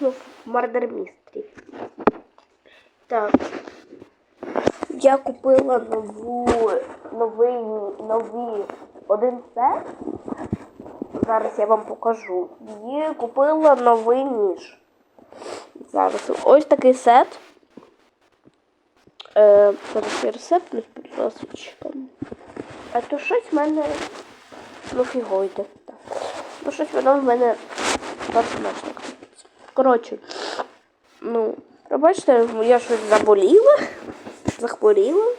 Ну, Мардер Містрі. Так. Я купила нову, новий, новий один сет. Зараз я вам покажу. І купила новий ніж. Зараз ось такий сет. Е, зараз я з ласочком. А то щось в мене ну. Так. Ну щось воно в мене смачно. Коротше, ну, пробачте, я щось заболіла, захворіла.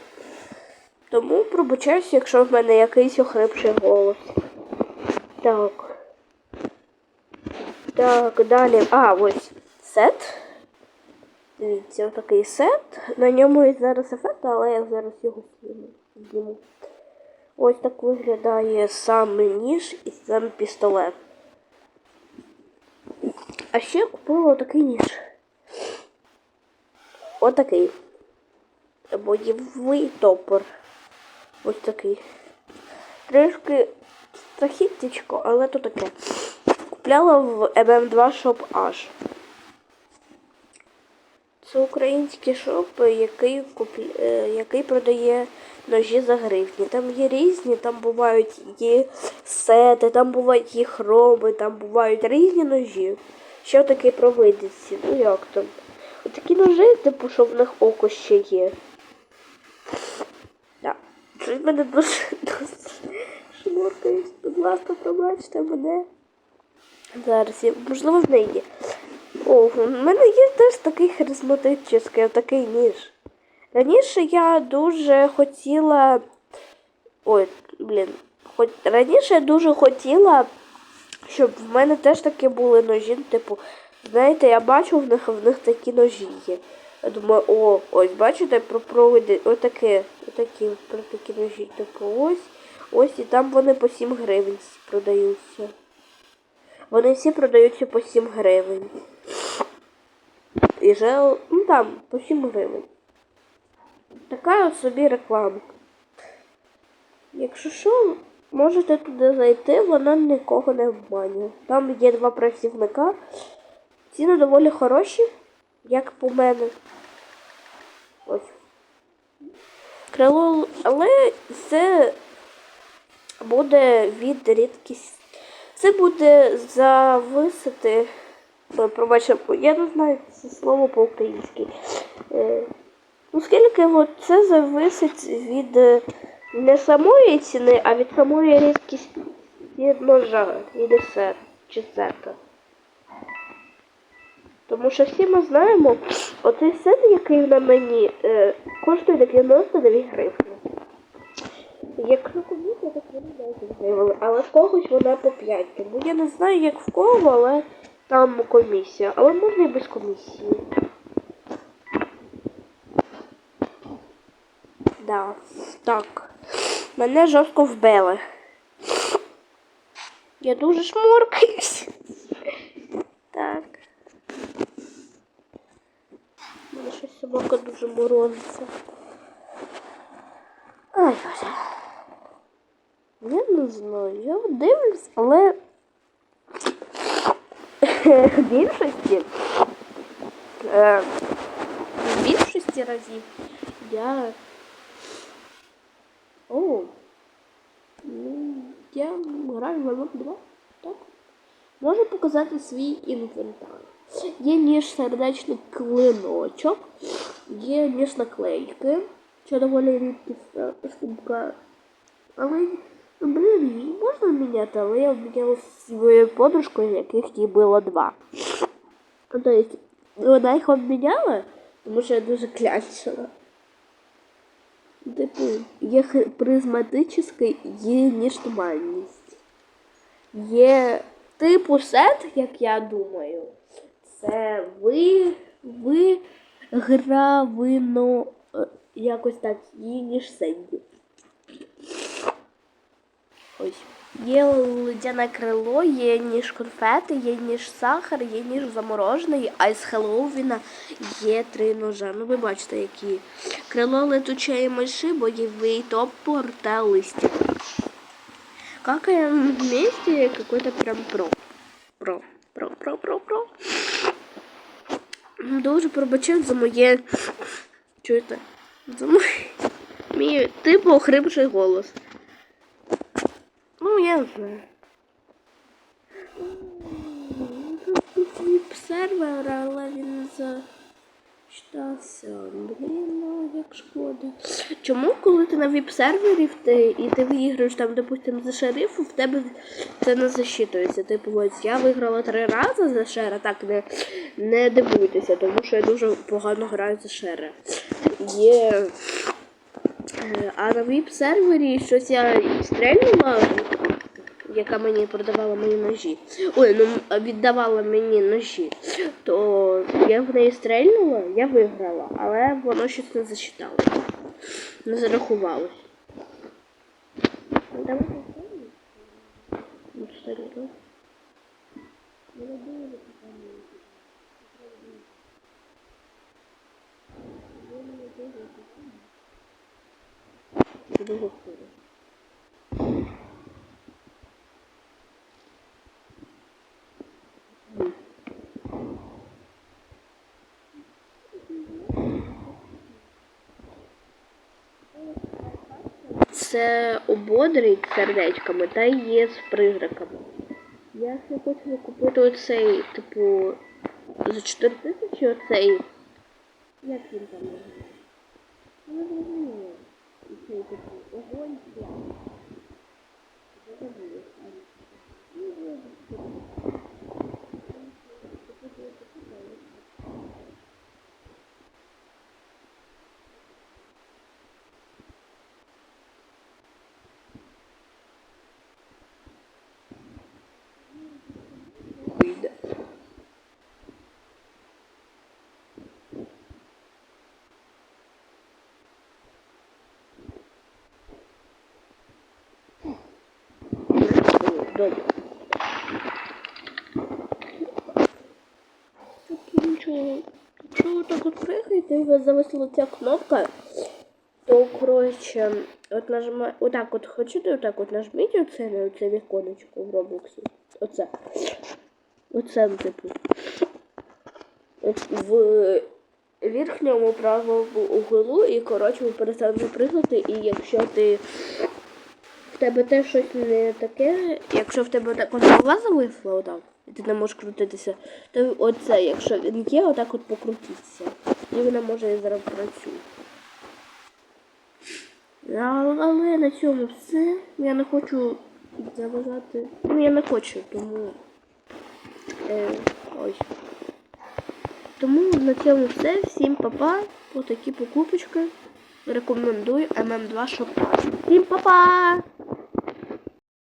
Тому пробачаюсь, якщо в мене якийсь охрипший голос. Так. Так, далі. А, ось сет. Дивіться, отакий сет. На ньому є зараз ефект, але я зараз його зніму. Ось так виглядає сам ніж і сам пістолет. А ще купила отакий ніж. Отакий. Бойовий топор. Ось такий. Трішки страхіттячко, але то таке. Купляла в MM2 Shop H. Це український шоп, який купля... який продає ножі за гривні. Там є різні, там бувають і сети, там бувають і хроми, там бувають різні ножі. Що таке провидиці? Ну як там? Отакі ножи, типу, що в них око ще є. Так. Щось мене дуже шморкають. Будь ласка, пробачте мене. Зараз я, можливо, в неї. О, в мене є теж такий харизматичний, такий ніж. Раніше я дуже хотіла. Ой, блін. Хоч... Раніше я дуже хотіла, щоб в мене теж такі були ножі. Типу, знаєте, я бачу в них в них такі ножі є. Я думаю, о, ось, бачите, про проводи, отакі, отакі, про такі ножі. Типу, ось, ось, і там вони по 7 гривень продаються. Вони всі продаються по 7 гривень. І жел, ну там, по 7 гривень. Така от собі реклама. Якщо що, можете туди зайти, вона нікого не обманює. Там є два працівника. Ціни доволі хороші, як по мене. Ось. Крило, але це буде від рідкість. Це буде зависити. Пробачте, я не знаю це слово по-українськи. Ну, от це зависить від е, не самої ціни, а від самої рідкісті ножа і десерт чи сета. Тому що всі ми знаємо, оцей сет, який на мені, е, коштує 99 гривень. Якщо комусь, так вони 10 гривень, але в когось вона по 5. Тому я не знаю, як в кого, але там комісія. Але можна і без комісії. Да, так. Мене жорстко вбили. Я дуже шморкаюсь. Так. У мене щось собака дуже морозиться. Ай, боже. Я не знаю, я дивлюсь, але в більшості е, в більшості разів я о, ну, я граю в Valorant 2, так? Можу показати свій інвентар. Є ніж сердечний клиночок, є ніж наклейки, що доволі рідкісна штука. Але, блін, її можна міняти, але я обміняла своєю подружкою, яких їй було два. Тобто, вона їх обміняла, тому що я дуже клянчила. Типу, є призматичний, є ніштуманність. Є типу сет, як я думаю, це ви, ви гравино якось так її ніж Сенді. Ось. Є ледяне крило, є ніж конфети, є ніж сахар, є ніж заморожений, а з Хеллоуіна є три ножа. Ну ви бачите, які. Крило летучої миші, бойовий топор та листя. Какаем вместе какой-то прям про. Про, про, про, про, про. дуже пробачив за моє. Чуєте? За мій, мій типу охрипший голос. Я не знаю. Тут але він зачитався. Блін, ну як шкода. Чому, коли ти на віп-сервері і ти виграєш там, допустим, за шерифу, в тебе це не засчитується. Типу, ось я виграла три рази за шера, так не, не дивуйтеся, тому що я дуже погано граю за шера. Є. Е, А на віп-сервері щось я стрельнула, яка мені продавала мої ножі. Ой, ну віддавала мені ножі. То я в неї стрельнула, я виграла, але воно щось не засчитало. Не зарахувалось. Ну, давай попробуємо. Ну, Це ободрить сердечками та є з приграками. Я ще хочу купити оцей, типу, за 4 тисячі оцей. Як він там? Ну, не зрозуміло. Цей типу огонь. Добре. Так, нічого. Якщо ви так от пригаєте, у вас зависла ця кнопка, то, коротше, от нажимає, отак от хочете, отак от нажміть оце на оце віконечко в Роблоксі. Оце. Оце, типу. От в верхньому правому углу і, коротше, ви перестанете пригати, і якщо ти тебе теж щось не таке, якщо в тебе так голова зависла отак, і ти не можеш крутитися, то оце, якщо він є, отак от покрутіться. І вона може зараз працює. Але на цьому все. Я не хочу заважати. Ну я не хочу, тому. Е, ось. Тому на цьому все. Всім па-па. Отакі покупочки. Рекомендую MM2 Shop. Всім па-па!